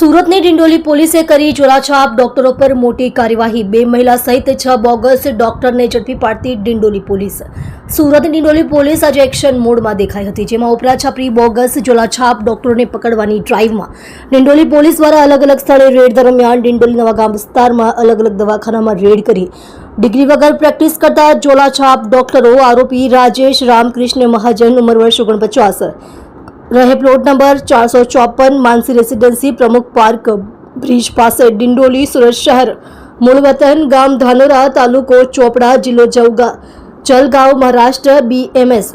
સુરતની ડિંડોલી પોલીસે કરી જોરાછાપ ડોક્ટરો પર મોટી કાર્યવાહી. બે મહિલા સહિત છ બોગસ ડોક્ટરને ઝડપી પાડતી ડિંડોલી પોલીસ. સુરત ડિંડોલી પોલીસ આજે એક્શન મોડમાં દેખાઈ હતી, જેમાં ઉપરાછાપરી બોગસ જોલાછાપ ડોક્ટરોને પકડવાની ડ્રાઈવમાં. ડિંડોલી પોલીસ દ્વારા અલગ અલગ સ્થળે રેડ દરમિયાન ડિંડોલી નવાગામ વિસ્તારમાં અલગ અલગ દવાખાનામાં રેડ કરી. ડિગ્રી વગર પ્રેક્ટિસ કરતા જોલાછાપ ડોક્ટરો આરોપી રાજેશ રામકૃષ્ણ મહાજન, ઉંમર વર્ષ ઓગણપચાસ. રહે પ્લોટ નંબર ચારસો ચોપન Mansi residency Pramukh park bridge પાસે ડિંડોલી સુરત શહેર મૂળ વતન ગામ ધાનોરા તાલુકો ચોપડા જિલ્લો જવગા જલગાંવ મહારાષ્ટ્ર બીએમએસ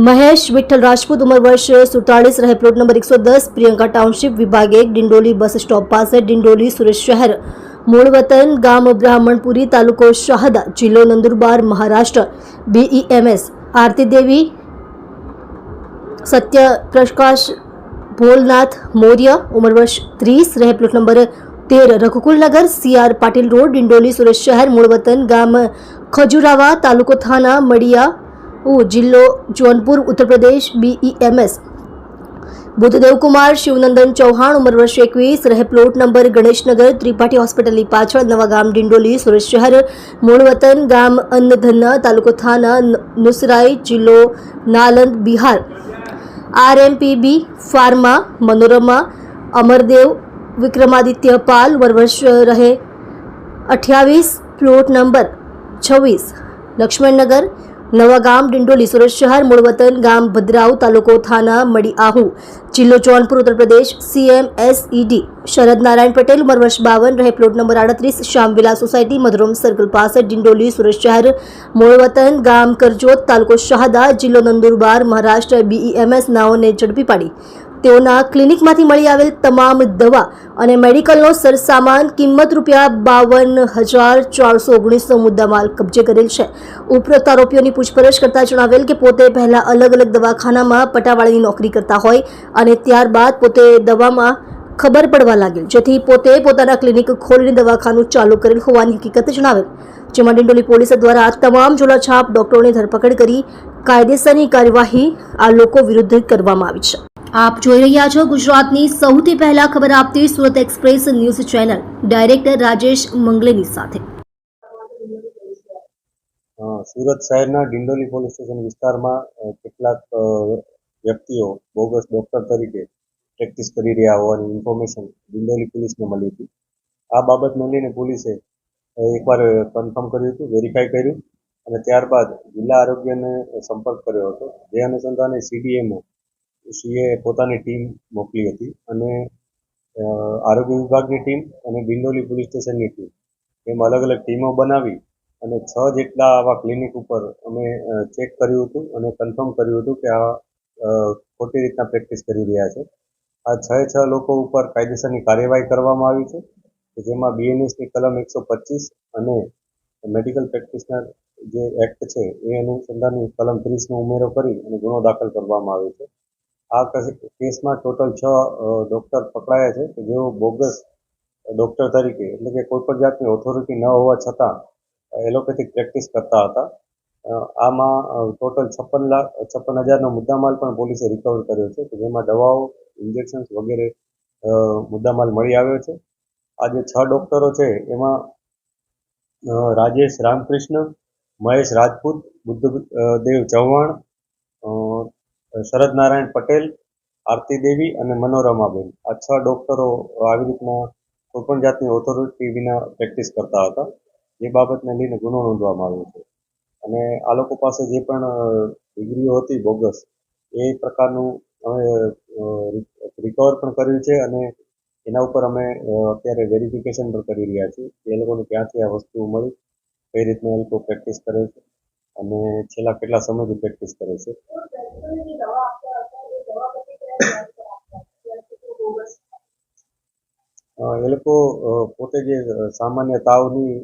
મહેશ વિઠ્ઠલ રાજપૂત ઉંમર વર્ષ સુડતાલીસ રહે પ્લોટ નંબર એકસો દસ પ્રિયંકા ટાઉનશીપ વિભાગ એક ડિંડોલી બસ સ્ટોપ પાસે ડિંડોલી સુરત શહેર મૂળ વતન ગામ બ્રાહ્મણપુરી તાલુકો શાહદા જિલ્લો નંદુરબાર મહારાષ્ટ્ર બીઈએમએસ આરતી દેવી સત્ય પ્રકાશ ભોલનાથ મૌર્ય ઉંમર વર્ષ ત્રીસ રહે પ્લોટ નંબર તેર રઘુકુલનગર સીઆર પાટીલ રોડ ડિંડોલી સુરત શહેર મૂળ વતન ગામ ખજુરાવા તાલુકો થાના મડિયા ઉ જિલ્લો જોનપુર ઉત્તર પ્રદેશ બીઈએમએસ બુદ્ધદેવ કુમાર શિવનંદન ચૌહાણ ઉંમર વર્ષ એકવીસ રહે પ્લોટ નંબર ગણેશનગર ત્રિપાઠી હોસ્પિટલની પાછળ નવા ગામ ડિંડોલી સુરત શહેર મૂળ વતન ગામ અન્નધન્ના તાલુકો થાના ન- નુસરાઈ જિલ્લો નાલંદ બિહાર આરએમપીબી ફાર્મા મનોરમા અમરદેવ વિક્રમાદિત્ય પાલ વરવર્ષ રહે અઠ્યાવીસ પ્લોટ નંબર છવ્વીસ લક્ષ્મણનગર નવાગામ, ડિંડોલી, સુરત શહેર મૂળ વતન ગામ ભદ્રાવ તાલુકો, થાના મડી આહુ જિલ્લો જૌનપુર ઉત્તર પ્રદેશ સીએમ એસઈડી શરદ નારાયણ પટેલ, ઉંમર વર્ષ બાવન, રહે પ્લોટ નંબર આડત્રીસ, શ્યામવિલા સોસાયટી, મધુરમ સર્કલ પાસે, ડિંડોલી, સુરત શહેર. મૂળ વતન ગામ કરજોત તાલુકો શાહદા, જિલ્લો નંદુરબાર, મહારાષ્ટ્ર, બીઈએમએસ, નાઓને ઝડપી પાડી. તેઓના ક્લિનિકમાંથી મળી આવેલ તમામ દવા અને મેડિકલનો સરસામાન કિંમત રૂપિયા બાવન હજાર ચારસો ઓગણીસનો મુદ્દામાલ કબજે કરેલ છે. ઉપરોક્ત આરોપીઓની પૂછપરછ કરતા જણાવેલ કે પોતે પહેલા અલગ અલગ દવાખાનામાં પટાવાળાની નોકરી કરતા હોય અને ત્યારબાદ પોતે દવામાં ખબર પડવા લાગેલ જેથી પોતે પોતાના ક્લિનિક ખોલીને દવાખાનું ચાલુ કરેલ હોવાની હકીકત જણાવેલ. જેમાં ડિંડોલી પોલીસ દ્વારા તમામ જોલાછાપ ડોક્ટરોની ધરપકડ કરી કાયદેસરની કાર્યવાહી આ લોકો વિરુદ્ધ કરવામાં આવી છે. આપ જોઈ રહ્યા છો ગુજરાતની સૌથી પહેલા ખબર આપતી Surat express news channel. Director Rajesh મંગલેની સાથે. સુરત શહેરના ડિંડોલી પોલીસ સ્ટેશન વિસ્તારમાં કેટલાક વ્યક્તિઓ બોગસ ડોક્ટર તરીકે પ્રેક્ટિસ કરી રહ્યા હોવાની ઇન્ફોર્મેશન ડિંડોલી પોલીસને મળી હતી. આ બાબતને લઈને પોલીસે એકવાર કન્ફર્મ કર્યું હતું, વેરીફાઈ કર્યું અને ત્યારબાદ જિલ્લા આરોગ્યને સંપર્ક કર્યો હતો. જે અનુસંધાને સીડીએમઓ સીએ પોતાની ટીમ મોકલી હતી અને આરોગ્ય વિભાગની ટીમ અને બિંદોલી પોલીસ સ્ટેશનની ટીમ. એમ અલગ અલગ ટીમો બનાવી અને છ જેટલા આવા ક્લિનિક ઉપર અમે ચેક કર્યું હતું અને કન્ફર્મ કર્યું હતું કે આ ખોટી રીતના પ્રેક્ટિસ કરી રહ્યા છે. આ છ છ લોકો ઉપર કાયદેસરની કાર્યવાહી કરવામાં આવી છે જેમાં બીએનએસની કલમ એકસો પચીસ અને મેડિકલ પ્રેક્ટિશનર જે એક્ટ છે એ અનુસંધાનની કલમ ત્રીસનો ઉમેરો કરી અને ગુનો દાખલ કરવામાં આવ્યો છે. આ કસ- કેસમાં ટોટલ છ ડૉક્ટર પકડાયા છે કે જેઓ બોગસ ડૉક્ટર તરીકે, એટલે કે કોઈ પણ જાતની ઓથોરિટી ન હોવા છતાં એલોપેથિક પ્રેક્ટિસ કરતા હતા. આમાં ટોટલ છપ્પન લાખ, છપ્પન હજારનો મુદ્દામાલ પણ પોલીસે રિકવર કર્યો છે, કે જેમાં દવાઓ ઇન્જેક્શન્સ વગેરે મુદ્દામાલ મળી આવ્યો છે. આ જે છ ડૉક્ટરો છે, એમાં રાજેશ રામકૃષ્ણ, મહેશ રાજપૂત, બુદ્ધ દેવ ચૌહાણ શરદ નારાયણ પટેલ, આરતી દેવી અને મનોરમાબેન. આ છ ડૉક્ટરો આવી રીતના કોઈપણ જાતની ઓથોરિટી વિના પ્રેક્ટિસ કરતા હતા. જે બાબતને લઈને ગુનો નોંધવામાં આવ્યો છે. અને આ લોકો પાસે જે પણ ડિગ્રીઓ હતી બોગસ, એ પ્રકારનું અમે રિકવર પણ કર્યું છે અને એના ઉપર અમે અત્યારે વેરિફિકેશન પણ કરી રહ્યા છીએ. એ લોકોને ક્યાંથી આ વસ્તુ મળી. કઈ રીતના એ લોકો પ્રેક્ટિસ કરે છે. અને છેલ્લા કેટલા સમયથી પ્રેક્ટિસ કરે છે? એ લોકો પોતે જે સામાન્ય તાવની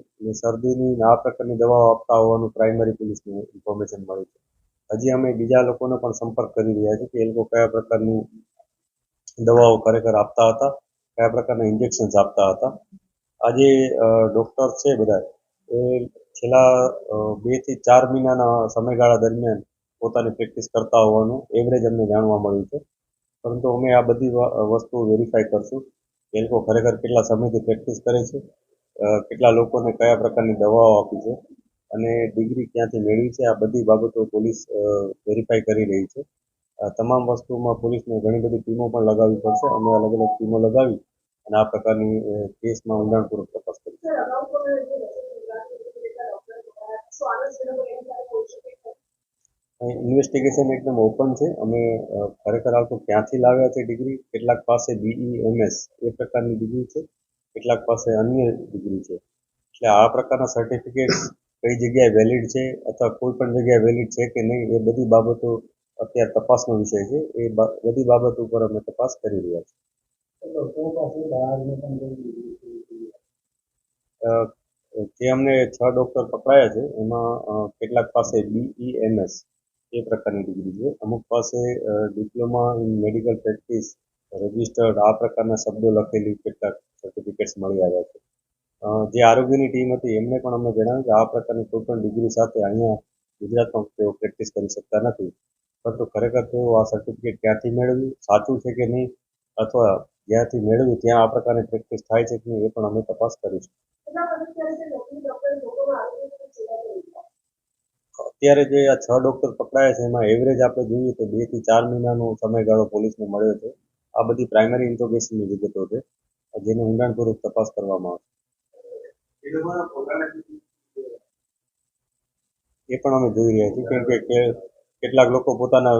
શરદીની આ પ્રકારની દવાઓ આપતા હોવાનું પ્રાઇમરી પોલીસને ઇન્ફોર્મેશન મળી છે. હજી અમે બીજા લોકોનો પણ સંપર્ક કરી રહ્યા છીએ કે એ લોકો કયા પ્રકારની દવાઓ ખરેખર આપતા હતા, કયા પ્રકારના ઇન્જેક્શન્સ આપતા હતા. આજે ડૉક્ટર છે બધા, એ છેલ્લા બેથી ચાર મહિનાના સમયગાળા દરમિયાન પોતાની પ્રેક્ટિસ કરતા હોવાનું એવરેજ અમને જાણવા મળ્યું છે. પરંતુ અમે આ બધી વસ્તુ વેરીફાઈ કરશું એ લોકો ખરેખર કેટલા સમયથી પ્રેક્ટિસ કરે છે કેટલા લોકોને કયા પ્રકારની દવાઓ આપી છે અને ડિગ્રી ક્યાંથી મેળવી છે, આ બધી બાબતો પોલીસ વેરીફાઈ કરી રહી છે. તમામ વસ્તુમાં પોલીસને ઘણી બધી ટીમો પણ લગાવવી પડશે. અમે અલગ અલગ ટીમો લગાવી અને આ પ્રકારની કેસમાં ઊંડાણપૂર્વક તપાસ કરીશું. ઇન્વેસ્ટિગેશન એકદમ ઓપન છે. અમે ખરેખર આવતો ક્યાંથી લાવ્યા છે ડિગ્રી કેટલાક પાસે બીઈ એમએસ એ પ્રકારની ડિગ્રી છે. કેટલાક પાસે અન્ય ડિગ્રી છે. એટલે આ પ્રકારના સર્ટિફિકેટ કઈ જગ્યાએ વેલિડ છે અથવા કોઈ પણ જગ્યાએ વેલિડ છે કે નહીં એ બધી બાબતો અત્યારે તપાસનો વિષય છે. એ બધી બાબતો ઉપર અમે તપાસ કરી રહ્યા છીએ. જે અમને છ ડોક્ટર પકડાયા છે, એમાં કેટલાક પાસે બીઈએમએસ એ પ્રકારની ડિગ્રી છે. અમુક પાસે diploma in medical practice registered આ પ્રકારના શબ્દો લખેલી કેટલાક સર્ટિફિકેટ્સ મળી આવ્યા છે. જે આરોગ્યની ટીમ હતી, એમને પણ અમને જણાવ્યું કે આ પ્રકારની કોઈ પણ ડિગ્રી સાથે અહીંયા ગુજરાતમાં તેઓ પ્રેક્ટિસ કરી શકતા નથી. પરંતુ ખરેખર તેઓ આ સર્ટિફિકેટ ક્યાંથી મેળવ્યું? સાચું છે કે નહીં? અથવા જ્યાંથી મેળવ્યું, ત્યાં આ પ્રકારની પ્રેક્ટિસ થાય છે કે નહીં, એ પણ અમે તપાસ કરીશું. અત્યારે જે આ છ ડોક્ટર પકડાયા છે, એમાં એવરેજ આપણે જોઈએ તો બેથી ચાર મહિનાનો સમયગાળો પોલીસને મળ્યો છે. આ બધી પ્રાઇમરી ઇન્ટ્રોગેશનની વિગતો છે, જેની ઊંડાણપૂર્વક તપાસ કરવામાં આવશે. એ પણ અમે જોઈ રહ્યા છીએ, કેમ કે કેટલાક લોકો પોતાના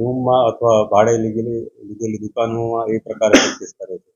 રૂમમાં અથવા ભાડે લીધેલી લીધેલી દુકાનોમાં એ પ્રકારે પ્રેક્ટિસ કરે છે.